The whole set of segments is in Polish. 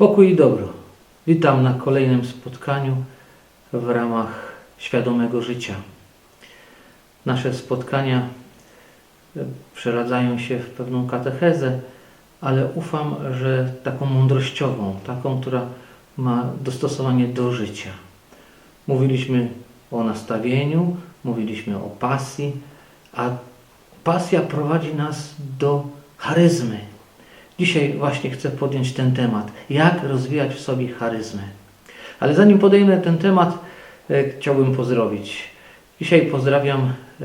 Pokój i dobro. Witam na kolejnym spotkaniu w ramach świadomego życia. Nasze spotkania e, przeradzają się w pewną katechezę, ale ufam, że taką mądrościową, taką, która ma dostosowanie do życia. Mówiliśmy o nastawieniu, mówiliśmy o pasji, a pasja prowadzi nas do charyzmy. Dzisiaj właśnie chcę podjąć ten temat. Jak rozwijać w sobie charyzmę. Ale zanim podejmę ten temat, e, chciałbym pozdrowić. Dzisiaj pozdrawiam e,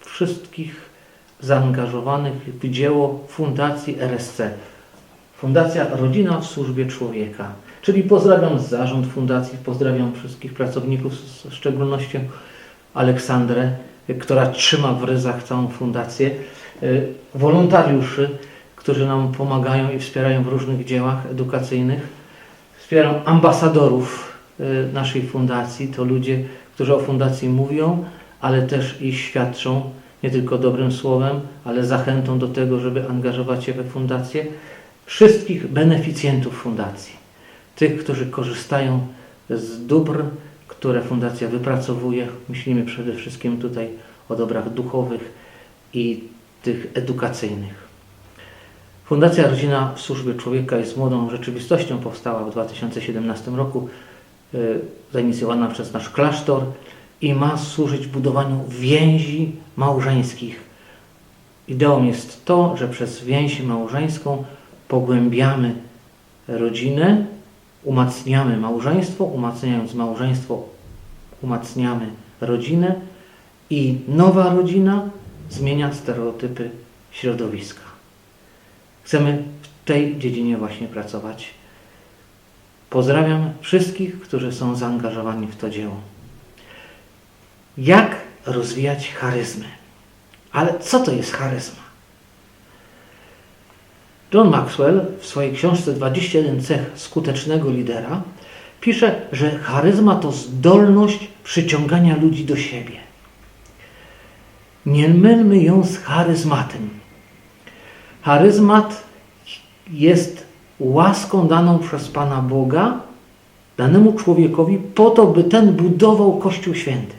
wszystkich zaangażowanych w dzieło Fundacji RSC. Fundacja Rodzina w Służbie Człowieka. Czyli pozdrawiam zarząd fundacji, pozdrawiam wszystkich pracowników, z szczególnością Aleksandrę, która trzyma w ryzach całą fundację, e, wolontariuszy, którzy nam pomagają i wspierają w różnych dziełach edukacyjnych. Wspieram ambasadorów y, naszej fundacji. To ludzie, którzy o fundacji mówią, ale też i świadczą nie tylko dobrym słowem, ale zachętą do tego, żeby angażować się we fundację. Wszystkich beneficjentów fundacji. Tych, którzy korzystają z dóbr, które fundacja wypracowuje. Myślimy przede wszystkim tutaj o dobrach duchowych i tych edukacyjnych. Fundacja Rodzina w Służbie Człowieka jest młodą rzeczywistością. Powstała w 2017 roku, y, zainicjowana przez nasz klasztor i ma służyć budowaniu więzi małżeńskich. Ideą jest to, że przez więź małżeńską pogłębiamy rodzinę, umacniamy małżeństwo, umacniając małżeństwo, umacniamy rodzinę i nowa rodzina zmienia stereotypy środowiska. Chcemy w tej dziedzinie właśnie pracować. Pozdrawiam wszystkich, którzy są zaangażowani w to dzieło. Jak rozwijać charyzmę? Ale co to jest charyzma? John Maxwell w swojej książce 21 cech skutecznego lidera pisze, że charyzma to zdolność przyciągania ludzi do siebie. Nie mylmy ją z charyzmatem. Charyzmat jest łaską daną przez Pana Boga danemu człowiekowi po to, by ten budował Kościół Święty.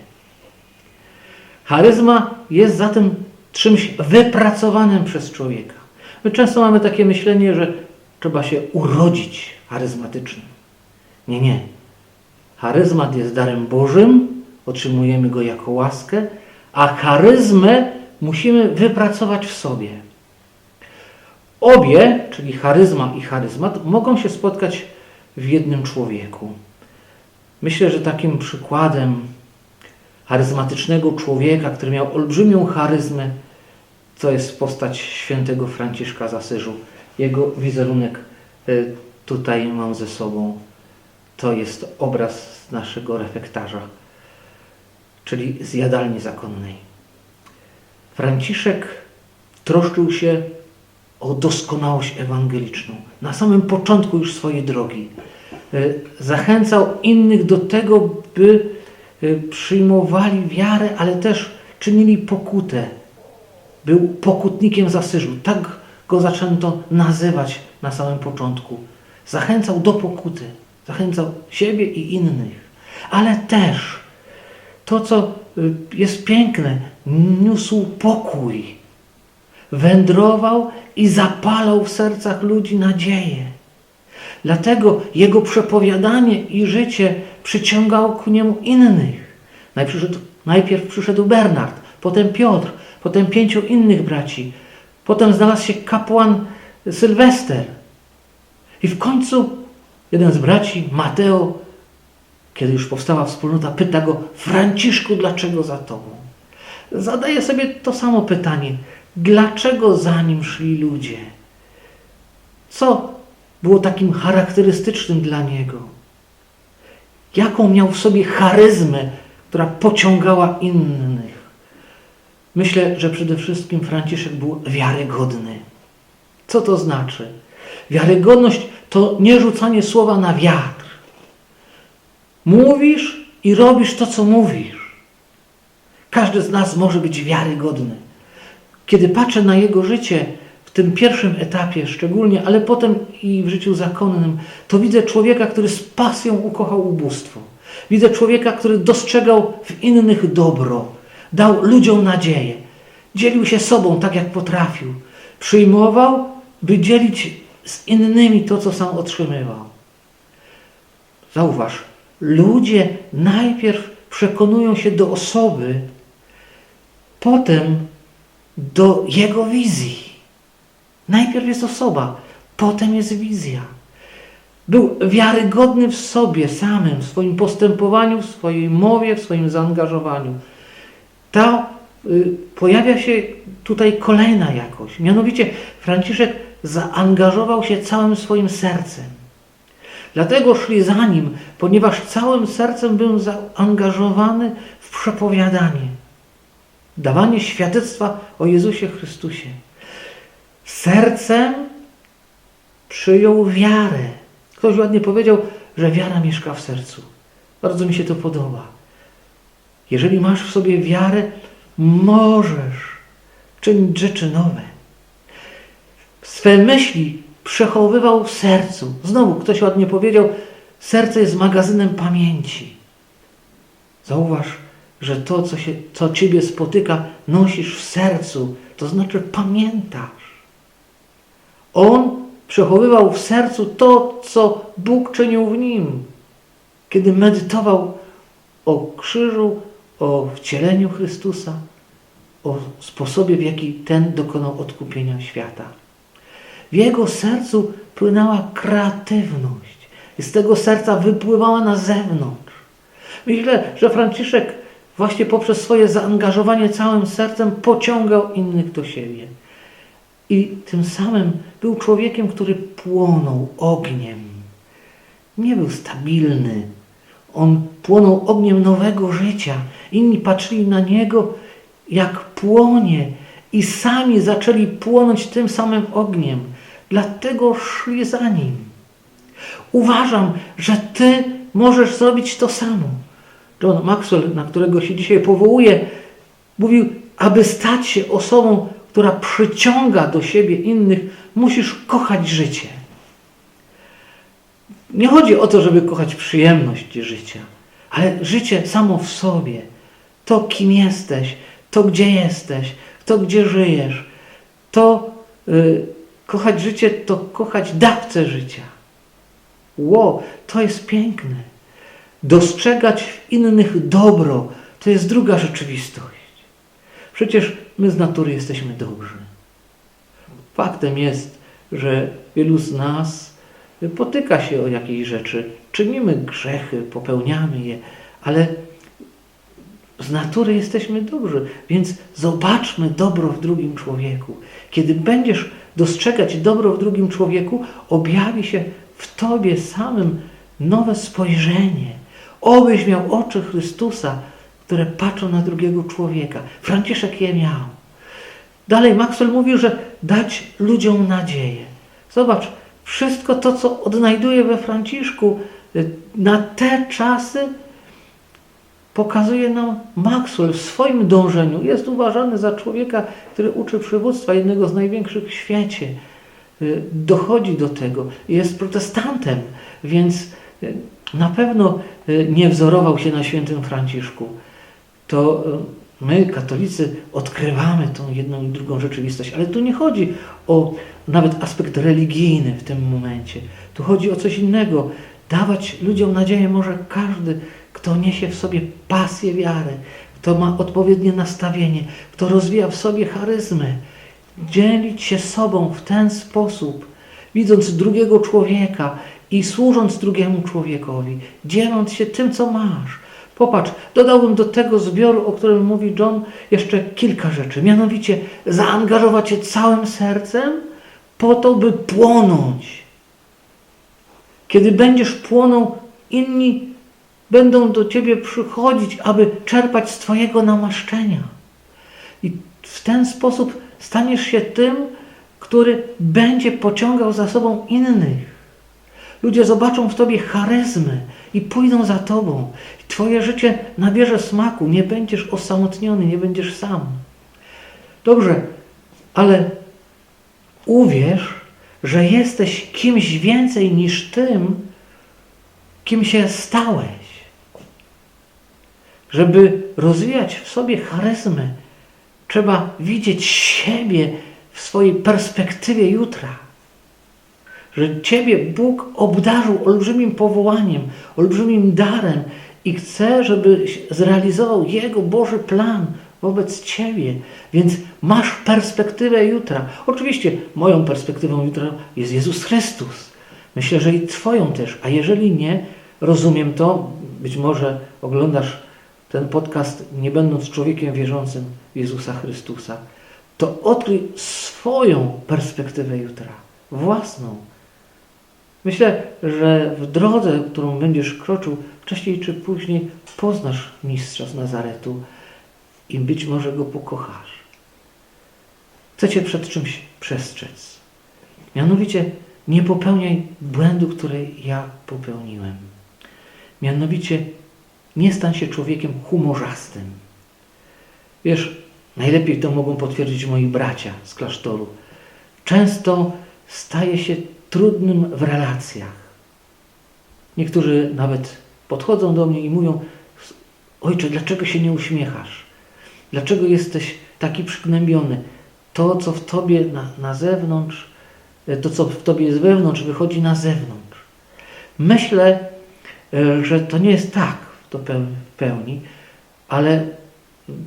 Charyzma jest zatem czymś wypracowanym przez człowieka. My często mamy takie myślenie, że trzeba się urodzić charyzmatycznym. Nie, nie. Charyzmat jest darem Bożym, otrzymujemy go jako łaskę, a charyzmę musimy wypracować w sobie. Obie, czyli charyzma i charyzmat, mogą się spotkać w jednym człowieku. Myślę, że takim przykładem charyzmatycznego człowieka, który miał olbrzymią charyzmę, to jest postać świętego Franciszka z Asyżu. Jego wizerunek y, tutaj mam ze sobą. To jest obraz naszego refektarza, czyli z jadalni zakonnej. Franciszek troszczył się o doskonałość ewangeliczną. Na samym początku już swojej drogi. Y, Zachęcał innych do tego, by y, przyjmowali wiarę, ale też czynili pokutę. Był pokutnikiem z Asyżu. Tak go zaczęto nazywać na samym początku. Zachęcał do pokuty. Zachęcał siebie i innych. Ale też to, co y, jest piękne, niósł pokój wędrował i zapalał w sercach ludzi nadzieję. Dlatego jego przepowiadanie i życie przyciągało ku niemu innych. Najpierw przyszedł, Bernard, potem Piotr, potem pięciu innych braci. Potem znalazł się kapłan Sylwester. I w końcu jeden z braci, Mateo, kiedy już powstała wspólnota, pyta go, Franciszku, dlaczego za tobą? Zadaje sobie to samo pytanie. Dlaczego za nim szli ludzie? Co było takim charakterystycznym dla niego? Jaką miał w sobie charyzmę, która pociągała innych? Myślę, że przede wszystkim Franciszek był wiarygodny. Co to znaczy? Wiarygodność to nie rzucanie słowa na wiatr. Mówisz i robisz to, co mówisz. Każdy z nas może być wiarygodny. Kiedy patrzę na jego życie, tym pierwszym etapie szczególnie, ale potem i w życiu zakonnym, to widzę człowieka, który z pasją ukochał ubóstwo. Widzę człowieka, który dostrzegał w innych dobro, dał ludziom nadzieję, dzielił się sobą tak, jak potrafił, przyjmował, by dzielić z innymi to, co sam otrzymywał. Zauważ, ludzie najpierw przekonują się do osoby, potem do jego wizji. Najpierw jest osoba, potem jest wizja. Był wiarygodny w sobie samym, w swoim postępowaniu, w swojej mowie, w swoim zaangażowaniu. Ta y, pojawia się tutaj kolejna jakość. Mianowicie Franciszek zaangażował się całym swoim sercem. Dlatego szli za nim, ponieważ całym sercem był zaangażowany w przepowiadanie, dawanie świadectwa o Jezusie Chrystusie. Sercem przyjął wiarę. Ktoś ładnie powiedział, że wiara mieszka w sercu. Bardzo mi się to podoba. Jeżeli masz w sobie wiarę, możesz czynić rzeczy nowe. Swe myśli przechowywał w sercu. Znowu ktoś ładnie powiedział, serce jest magazynem pamięci. Zauważ, że to, co, się, co Ciebie spotyka, nosisz w sercu, to znaczy pamiętasz. On przechowywał w sercu to, co Bóg czynił w nim, kiedy medytował o krzyżu, o wcieleniu Chrystusa, o sposobie, w jaki ten dokonał odkupienia świata. W jego sercu płynęła kreatywność. I z tego serca wypływała na zewnątrz. Myślę, że Franciszek właśnie poprzez swoje zaangażowanie całym sercem pociągał innych do siebie. I tym samym był człowiekiem, który płonął ogniem. Nie był stabilny. On płonął ogniem nowego życia. Inni patrzyli na niego, jak płonie, i sami zaczęli płonąć tym samym ogniem. Dlatego szli za nim. Uważam, że ty możesz zrobić to samo. John Maxwell, na którego się dzisiaj powołuje, mówił, aby stać się osobą, która przyciąga do siebie innych, musisz kochać życie. Nie chodzi o to, żeby kochać przyjemność życia, ale życie samo w sobie, to kim jesteś, to gdzie jesteś, to gdzie żyjesz, to yy, kochać życie, to kochać dawcę życia. Ło, to jest piękne. Dostrzegać w innych dobro, to jest druga rzeczywistość. Przecież my z natury jesteśmy dobrzy. Faktem jest, że wielu z nas potyka się o jakieś rzeczy, czynimy grzechy, popełniamy je, ale z natury jesteśmy dobrzy, więc zobaczmy dobro w drugim człowieku. Kiedy będziesz dostrzegać dobro w drugim człowieku, objawi się w tobie samym nowe spojrzenie. Obyś miał oczy Chrystusa, które patrzą na drugiego człowieka. Franciszek je miał. Dalej Maxwell mówił, że dać ludziom nadzieję. Zobacz, wszystko to, co odnajduje we Franciszku na te czasy, pokazuje nam Maxwell w swoim dążeniu. Jest uważany za człowieka, który uczy przywództwa, jednego z największych w świecie. Dochodzi do tego. Jest protestantem, więc na pewno nie wzorował się na świętym Franciszku to e, my, katolicy, odkrywamy tą jedną i drugą rzeczywistość. Ale tu nie chodzi o nawet aspekt religijny w tym momencie. Tu chodzi o coś innego. Dawać ludziom nadzieję może każdy, kto niesie w sobie pasję wiary, kto ma odpowiednie nastawienie, kto rozwija w sobie charyzmę. Dzielić się sobą w ten sposób, widząc drugiego człowieka i służąc drugiemu człowiekowi, dzieląc się tym, co masz Popatrz, dodałbym do tego zbioru, o którym mówi John, jeszcze kilka rzeczy. Mianowicie zaangażować się całym sercem po to, by płonąć. Kiedy będziesz płonął, inni będą do Ciebie przychodzić, aby czerpać z Twojego namaszczenia. I w ten sposób staniesz się tym, który będzie pociągał za sobą innych. Ludzie zobaczą w Tobie charyzmy i pójdą za Tobą. Twoje życie nabierze smaku, nie będziesz osamotniony, nie będziesz sam. Dobrze, ale Uwierz, że jesteś kimś więcej niż tym, kim się stałeś. Żeby rozwijać w sobie charyzmy, trzeba widzieć siebie w swojej perspektywie jutra. Że Ciebie Bóg obdarzył olbrzymim powołaniem, olbrzymim darem i chce, żebyś zrealizował Jego Boży plan wobec Ciebie. Więc masz perspektywę jutra. Oczywiście moją perspektywą jutra jest Jezus Chrystus. Myślę, że i Twoją też. A jeżeli nie, rozumiem to, być może oglądasz ten podcast nie będąc człowiekiem wierzącym w Jezusa Chrystusa, to odkryj swoją perspektywę jutra, własną. Myślę, że w drodze, którą będziesz kroczył, wcześniej czy później poznasz mistrza z Nazaretu i być może go pokochasz. Chcę cię przed czymś przestrzec. Mianowicie nie popełniaj błędu, który ja popełniłem. Mianowicie nie stań się człowiekiem humorzastym. Wiesz, najlepiej to mogą potwierdzić moi bracia z klasztoru. Często staje się trudnym w relacjach. Niektórzy nawet podchodzą do mnie i mówią: Ojcze, dlaczego się nie uśmiechasz? Dlaczego jesteś taki przygnębiony? To, co w tobie na, na zewnątrz, to, co w tobie jest wewnątrz, wychodzi na zewnątrz. Myślę, e, że to nie jest tak to w pełni, ale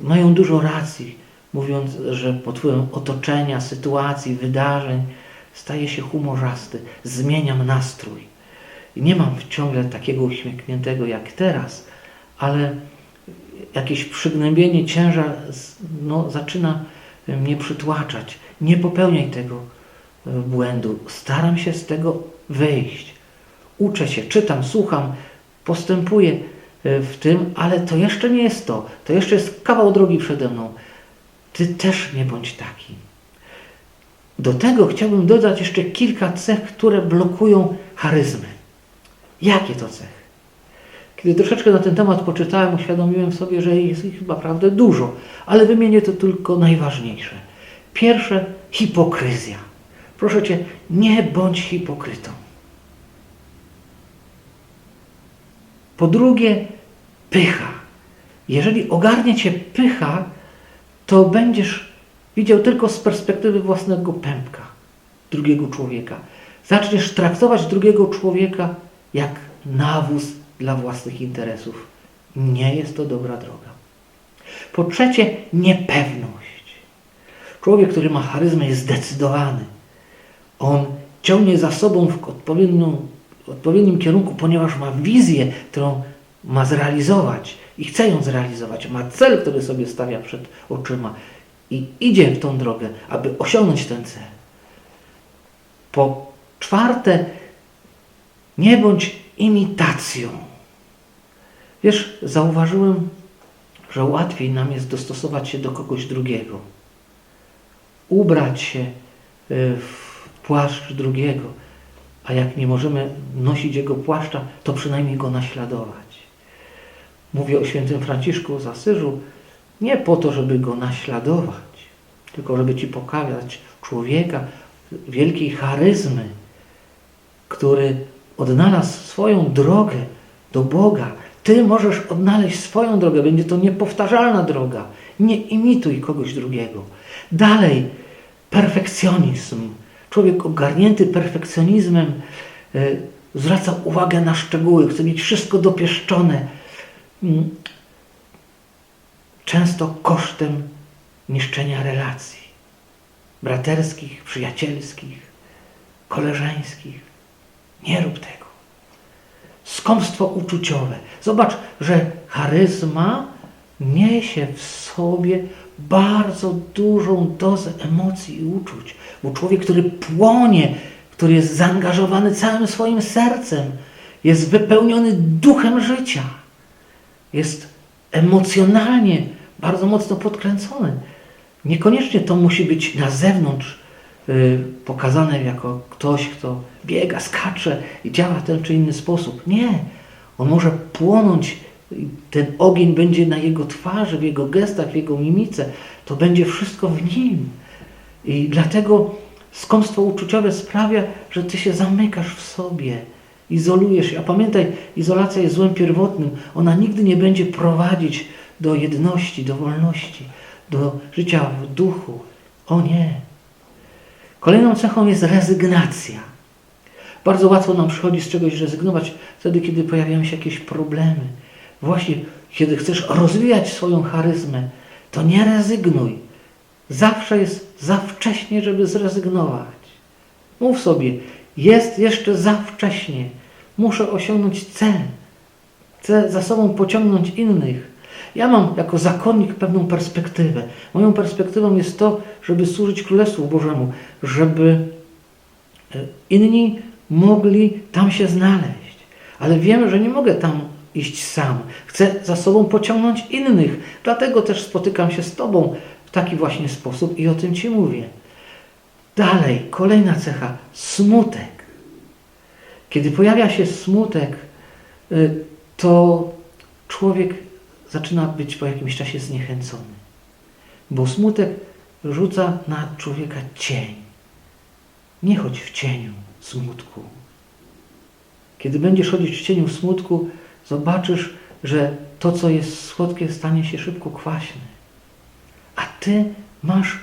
mają dużo racji, mówiąc, że pod wpływem otoczenia, sytuacji, wydarzeń staje się humorzasty, zmieniam nastrój. Nie mam ciągle takiego uśmiechniętego jak teraz, ale jakieś przygnębienie, ciężar no, zaczyna mnie przytłaczać. Nie popełniaj tego e, błędu. Staram się z tego wyjść. Uczę się, czytam, słucham, postępuję e, w tym, ale to jeszcze nie jest to. To jeszcze jest kawał drogi przede mną. Ty też nie bądź taki. Do tego chciałbym dodać jeszcze kilka cech, które blokują charyzmy. Jakie to cechy? Kiedy troszeczkę na ten temat poczytałem, uświadomiłem sobie, że jest ich naprawdę dużo, ale wymienię to tylko najważniejsze. Pierwsze, hipokryzja. Proszę Cię, nie bądź hipokrytą. Po drugie, pycha. Jeżeli ogarnie Cię pycha, to będziesz widział tylko z perspektywy własnego pępka drugiego człowieka. Zaczniesz traktować drugiego człowieka jak nawóz dla własnych interesów. Nie jest to dobra droga. Po trzecie, niepewność. Człowiek, który ma charyzmę, jest zdecydowany. On ciągnie za sobą w odpowiednim, kierunku, ponieważ ma wizję, którą ma zrealizować i chce ją zrealizować. Ma cel, który sobie stawia przed oczyma i idzie w tą drogę, aby osiągnąć ten cel. Po czwarte, nie bądź imitacją. Wiesz, zauważyłem, że łatwiej nam jest dostosować się do kogoś drugiego. Ubrać się y, w płaszcz drugiego, a jak nie możemy nosić jego płaszcza, to przynajmniej go naśladować. Mówię o świętym Franciszku z Asyżu nie po to, żeby go naśladować, tylko żeby ci pokazać człowieka wielkiej charyzmy, który odnalazł swoją drogę do Boga. Ty możesz odnaleźć swoją drogę, będzie to niepowtarzalna droga. Nie imituj kogoś drugiego. Dalej, perfekcjonizm. Człowiek ogarnięty perfekcjonizmem y, zwraca uwagę na szczegóły, chce mieć wszystko dopieszczone. Często kosztem niszczenia relacji braterskich, przyjacielskich, koleżeńskich. Nie rób tego. Skąpstwo uczuciowe. Zobacz, że charyzma niesie w sobie bardzo dużą dozę emocji i uczuć. Bo człowiek, który płonie, który jest zaangażowany całym swoim sercem, jest wypełniony duchem życia, jest emocjonalnie bardzo mocno podkręcony. Niekoniecznie to musi być na zewnątrz y, pokazane jako ktoś, kto biega, skacze i działa w ten czy inny sposób. Nie. On może płonąć, ten ogień będzie na jego twarzy, w jego gestach, w jego mimice. To będzie wszystko w nim. I dlatego Skąpstwo uczuciowe sprawia, że ty się zamykasz w sobie, izolujesz się. A pamiętaj, izolacja jest złem pierwotnym. Ona nigdy nie będzie prowadzić do jedności, do wolności, do życia w duchu. O nie. Kolejną cechą jest rezygnacja. Bardzo łatwo nam przychodzi z czegoś rezygnować wtedy, kiedy pojawiają się jakieś problemy. Właśnie, kiedy chcesz rozwijać swoją charyzmę, to nie rezygnuj. Zawsze jest za wcześnie, żeby zrezygnować. Mów sobie, jest jeszcze za wcześnie. Muszę osiągnąć cel. Chcę za sobą pociągnąć innych. Ja mam jako zakonnik pewną perspektywę. Moją perspektywą jest to, żeby służyć Królestwu Bożemu, żeby e, inni mogli tam się znaleźć. Ale wiem, że nie mogę tam iść sam. Chcę za sobą pociągnąć innych. Dlatego też spotykam się z Tobą w taki właśnie sposób i o tym Ci mówię. Dalej, kolejna cecha smutek. Kiedy pojawia się smutek, y, to człowiek zaczyna być po jakimś czasie zniechęcony. Bo smutek rzuca na człowieka cień. Nie chodź w cieniu smutku. Kiedy będziesz chodzić w cieniu smutku, zobaczysz, że to, co jest słodkie, stanie się szybko kwaśne. A ty masz,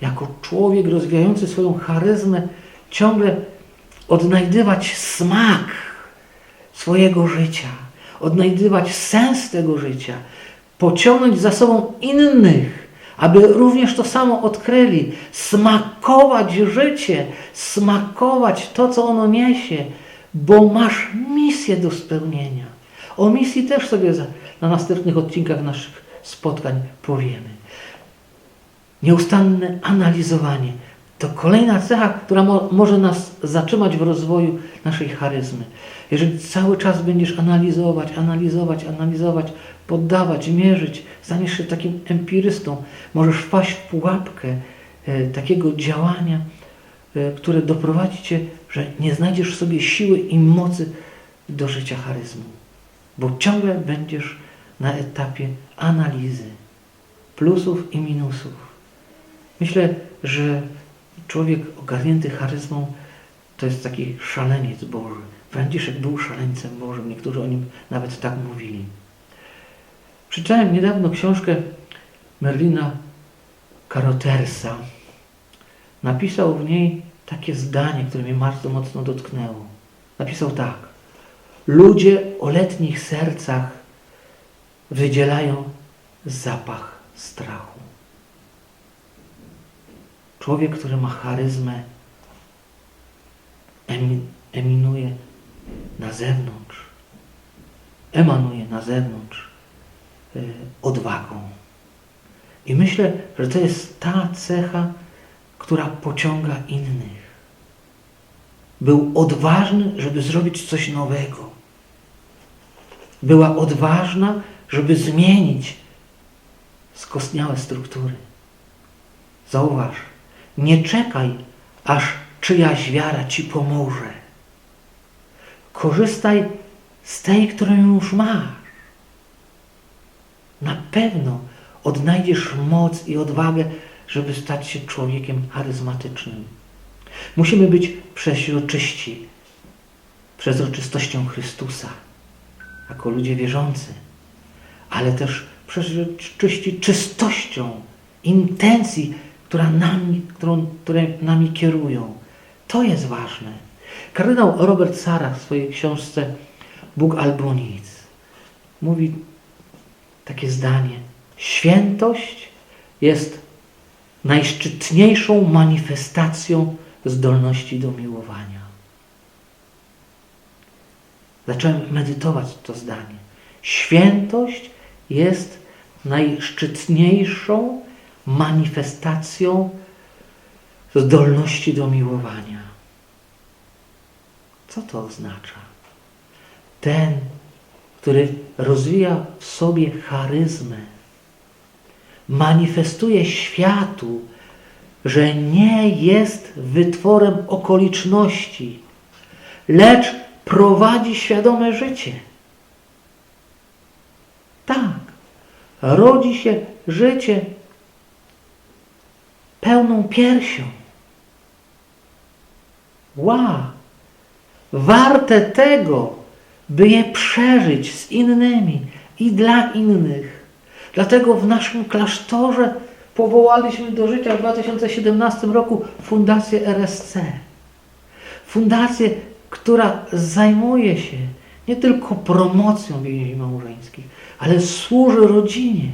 jako człowiek rozwijający swoją charyzmę, ciągle odnajdywać smak swojego życia, odnajdywać sens tego życia, pociągnąć za sobą innych, aby również to samo odkryli, smakować życie, smakować to, co ono niesie, bo masz misję do spełnienia. O misji też sobie na następnych odcinkach naszych spotkań powiemy. Nieustanne analizowanie to kolejna cecha, która mo może nas zatrzymać w rozwoju naszej charyzmy. Jeżeli cały czas będziesz analizować, analizować, analizować, poddawać, mierzyć, staniesz się takim empirystą, możesz wpaść w pułapkę e, takiego działania, e, które doprowadzi cię, że nie znajdziesz w sobie siły i mocy do życia charyzmu. Bo ciągle będziesz na etapie analizy plusów i minusów. Myślę, że człowiek ogarnięty charyzmą to jest taki szaleniec Boży. Franciszek był szaleńcem Bożym. Niektórzy o nim nawet tak mówili. Przeczytałem niedawno książkę Merlina Carotersa. Napisał w niej takie zdanie, które mnie bardzo mocno dotknęło. Napisał tak. Ludzie o letnich sercach wydzielają zapach strachu. Człowiek, który ma charyzmę, eminuje na zewnątrz, emanuje na zewnątrz y, odwagą. I myślę, że to jest ta cecha, która pociąga innych. Był odważny, żeby zrobić coś nowego. Była odważna, żeby zmienić skostniałe struktury. Zauważ, nie czekaj, aż czyjaś wiara ci pomoże. Korzystaj z tej, którą już masz. Na pewno odnajdziesz moc i odwagę, żeby stać się człowiekiem charyzmatycznym. Musimy być przeźroczyści przezroczystością Chrystusa, jako ludzie wierzący, ale też przeźroczyści czystością intencji, która nami, którą, które nami kierują. To jest ważne. Kardynał Robert Sara w swojej książce Bóg albo nic mówi takie zdanie. Świętość jest najszczytniejszą manifestacją zdolności do miłowania. Zacząłem medytować to zdanie. Świętość jest najszczytniejszą manifestacją zdolności do miłowania. Co to oznacza? Ten, który rozwija w sobie charyzmę, manifestuje światu, że nie jest wytworem okoliczności, lecz prowadzi świadome życie. Tak, rodzi się życie pełną piersią. Ła! Warte tego, by je przeżyć z innymi i dla innych. Dlatego w naszym klasztorze powołaliśmy do życia w 2017 roku Fundację RSC. Fundację, która zajmuje się nie tylko promocją więzi małżeńskich, ale służy rodzinie.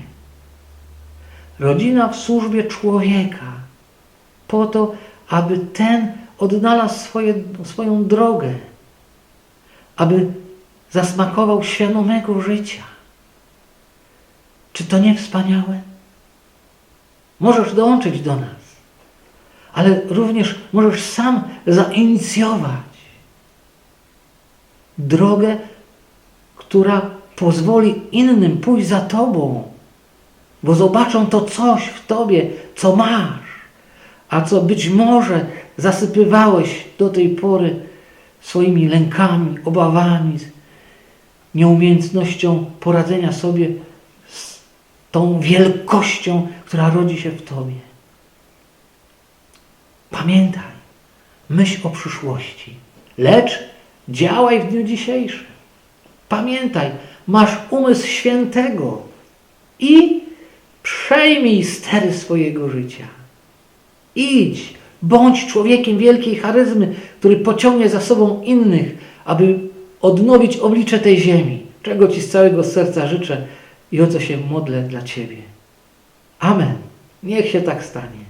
Rodzina w służbie człowieka, po to, aby ten odnalazł swoje, swoją drogę, aby zasmakował świadomego życia. Czy to nie wspaniałe? Możesz dołączyć do nas, ale również możesz sam zainicjować drogę, która pozwoli innym pójść za Tobą, bo zobaczą to coś w Tobie, co masz, a co być może zasypywałeś do tej pory swoimi lękami, obawami, nieumiejętnością poradzenia sobie z tą wielkością, która rodzi się w Tobie. Pamiętaj, myśl o przyszłości, lecz działaj w dniu dzisiejszym. Pamiętaj, masz umysł świętego i przejmij stery swojego życia. Idź, bądź człowiekiem wielkiej charyzmy, który pociągnie za sobą innych, aby odnowić oblicze tej ziemi, czego Ci z całego serca życzę i o co się modlę dla Ciebie. Amen. Niech się tak stanie.